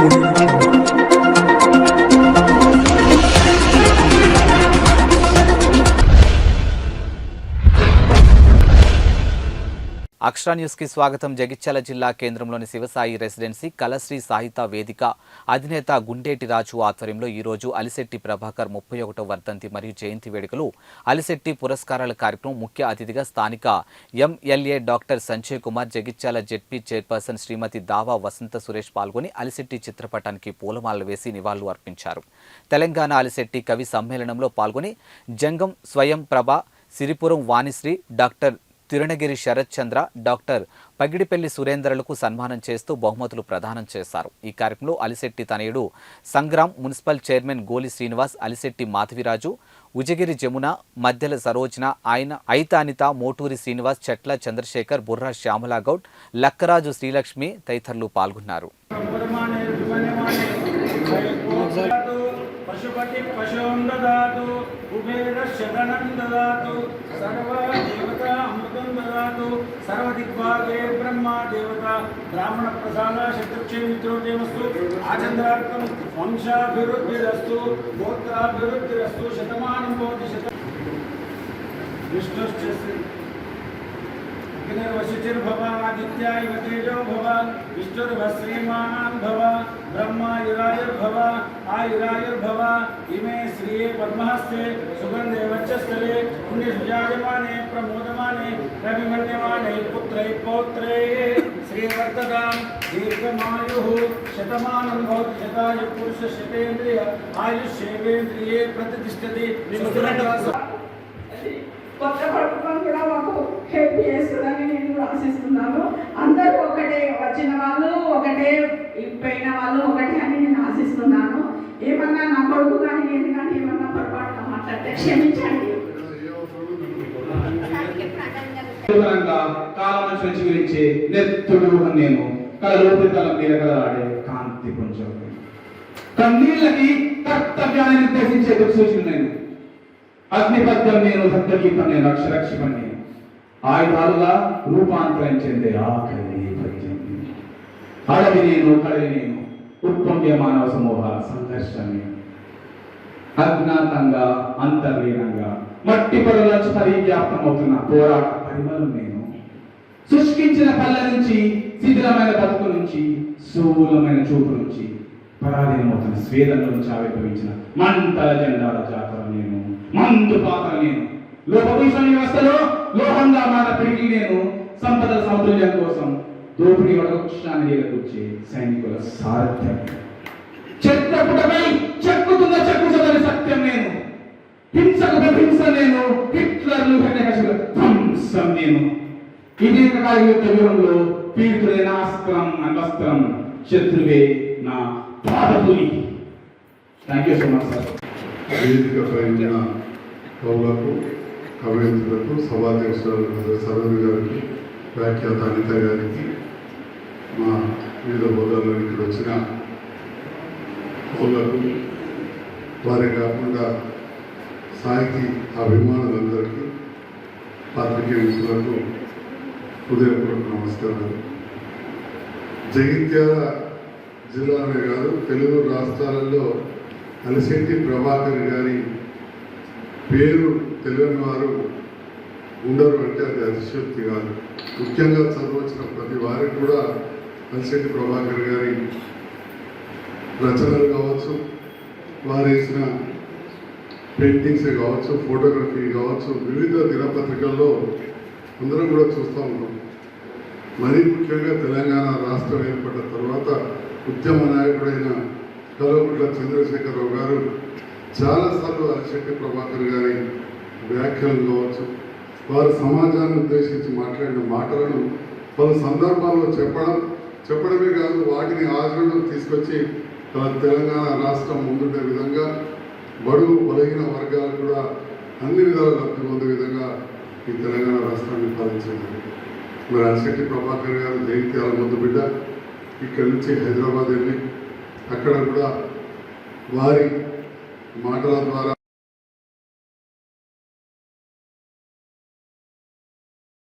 Thank you. అక్షరా న్యూస్కి స్వాగతం. జగిత్యాల జిల్లా కేంద్రంలోని శివసాయి రెసిడెన్సీ కలశ్రీ సాహిత్య వేదిక అధినేత గుండేటి రాజు ఆధ్వర్యంలో ఈరోజు అలిశెట్టి ప్రభాకర్ ముప్పై ఒకటో వర్ధంతి మరియు జయంతి వేడుకలు. అలిశెట్టి పురస్కారాల కార్యక్రమం ముఖ్య అతిథిగా స్థానిక M L A doctor Sanjay Kumar Jagtial Z P chairperson Shrimati Dava Vasantha Suresh పాల్గొని అలిశెట్టి చిత్రపటానికి పూలమాలలు వేసి నివాళులు అర్పించారు. తెలంగాణ అలిశెట్టి కవి సమ్మేళనంలో పాల్గొని జంగం స్వయం ప్రభ సిరిపురం వాణిశ్రీ డాక్టర్ తిరుణగిరి శరత్చంద్ర డాక్టర్ పగిడిపెల్లి సురేందర్లకు సన్మానం చేస్తూ బహుమతులు ప్రదానం చేశారు. ఈ కార్యక్రమంలో అలిశెట్టి తనయుడు సంగ్రామ్ మున్సిపల్ చైర్మన్ గోలి శ్రీనివాస్ అలిశెట్టి మాధవిరాజు ఉజగిరి జమున మధ్యల సరోజన ఆయన ఐతానిత మోటూరి శ్రీనివాస్ చెట్ల చంద్రశేఖర్ బుర్రా శ్యామలాగౌడ్ లక్కరాజు శ్రీలక్ష్మి తదితరులు పాల్గొన్నారు. దదాతు కుబేరస్య ధనం దదాతు సర్వ దేవత అమృతం దదాతు సర్వదిగ్భాగే బ్రహ్మ దేవత బ్రాహ్మణ ప్రసాద శత్రుక్షేమిత్రోజయమస్తు ఆచంద్రార్థం వంశాభివృద్ధిరస్తు గోత్రాభివృద్ధిరస్తు శతమానం భవతి శత విష్ణుశ్చ विघ्नर्वशिचिर् भवान् आदित्याय तेजो भव विष्णुर्भश्रीमान् भव ब्रह्मायुरायुर्भव आयुरायुर्भव इमे श्रिये पद्महस्ते सुगन्धे वच्चस्थले पुण्यसुजायमाने प्रमोदमाने रविमन्यमाने पुत्रे पौत्रे। श्रीवर्ततां दीर्घमायुः शतमानं भवति शतायु पुरुषशतेन्द्रिय आयुष्येवेन्द्रिये प्रतिष्ठति। पत्रपठनं హెల్ప్ చేస్తుందని నేను కూడా ఆశిస్తున్నాను. అందరూ ఒకటే వచ్చిన వాళ్ళు ఒకటే పోయిన వాళ్ళు ఒకటే అని నేను ఆశిస్తున్నాను. ఏమన్నా నా కొడుకు కానీ ఏది కానీ ఏమన్నా పొరపాటున మాట్లాడితే క్షమించండి. కాలం నుంచి గురించి నెత్తుడు నేను కలలోపరితలం మీద కలలాడే కాంతి కొంచెం కన్నీళ్ళకి కర్తవ్యాన్ని నిర్దేశించే దిక్సూచిన నేను. అగ్నిపద్యం నేను సత్యగీతం నేను అక్షరక్షిపం నేను. ఆయుధాలుగా రూపాంతరం చెందే ఆకలి నేపథ్యం అడవి నేను కడవి నేను ఉత్పంద్య మానవ సమూహాల సంఘర్షణ అజ్ఞాతంగా అంతర్లీనంగా మట్టి పొరలోంచి పరివ్యాప్తం అవుతున్న పోరాట పరిమళం నేను. శుష్కించిన పళ్ళ నుంచి శిథిలమైన బతుకు నుంచి శూలమైన చూపు నుంచి పరాధీనమవుతున్న స్వేదంలో నుంచి ఆవిర్భవించిన మంటల జెండాల జాతర నేను మందు పాత్ర నేను. లోపభూషణ వ్యవస్థలో లోహంగా మాట పిడికి నేను సంపద సమతుల్యం కోసం దోపిడీ వడవృక్షాన్ని కూర్చే సైనికుల సారథ్యం. చెత్త పుటపై చెక్కుతున్న చెక్కుతుందని సత్యం నేను. హింసకు హింస నేను. హిట్లర్లు హెన్నకశులు ధ్వంసం నేను. ఇది కాల యుద్ధ వ్యూహంలో పీడితులైన అస్త్రం అన్వస్త్రం శత్రువే నా పాదపులి. Thank you so much sir వేదికపై ఉన్న కవులకు కవయిత్రులకు సభాధ్యక్షురాలు సరళ గారికి వ్యాఖ్యాత అనిత గారికి మా వివిధ హోదాల్లో ఇక్కడ వచ్చిన కవులకు వారే కాకుండా సాహితీ అభిమానులందరికీ పాత్రికేయ మిత్రులకు హృదయపూర్వక నమస్కారాలు. జగిత్యాల జిల్లానే కాదు తెలుగు రాష్ట్రాలలో అలశెట్టి ప్రభాకర్ గారి పేరు తెలియని వారు ఉండరు అంటే అది అతిశక్తి కాదు. ముఖ్యంగా చదవచ్చిన ప్రతి వారికి కూడా అలశెట్టి ప్రభాకర్ గారి రచనలు కావచ్చు వారు వేసిన పెయింటింగ్స్ కావచ్చు ఫోటోగ్రఫీ కావచ్చు వివిధ దినపత్రికల్లో అందరం కూడా చూస్తూ ఉన్నాం మరీ ముఖ్యంగా తెలంగాణ రాష్ట్రం ఏర్పడ్డ తర్వాత ఉద్యమ నాయకుడైన కల్వకుంట్ల చంద్రశేఖరరావు గారు చాలాసార్లు అరిశెట్టి ప్రభాకర్ గారి వ్యాఖ్యలు కావచ్చు వారు సమాజాన్ని ఉద్దేశించి మాట్లాడిన మాటలను పలు సందర్భాల్లో చెప్పడం చెప్పడమే కాదు వాటిని ఆచరణకు తీసుకొచ్చి తెలంగాణ రాష్ట్రం ముందుండే విధంగా బడుగు బలహీన వర్గాలు కూడా అన్ని విధాలు లబ్ధి పొందే విధంగా ఈ తెలంగాణ రాష్ట్రాన్ని పాలించింది మరి అరిశెట్టి ప్రభాకర్ గారు జయంత్యాల ముందు బిడ్డ ఇక్కడి నుంచి హైదరాబాద్ వెళ్ళి అక్కడ కూడా వారి మాటల ద్వారా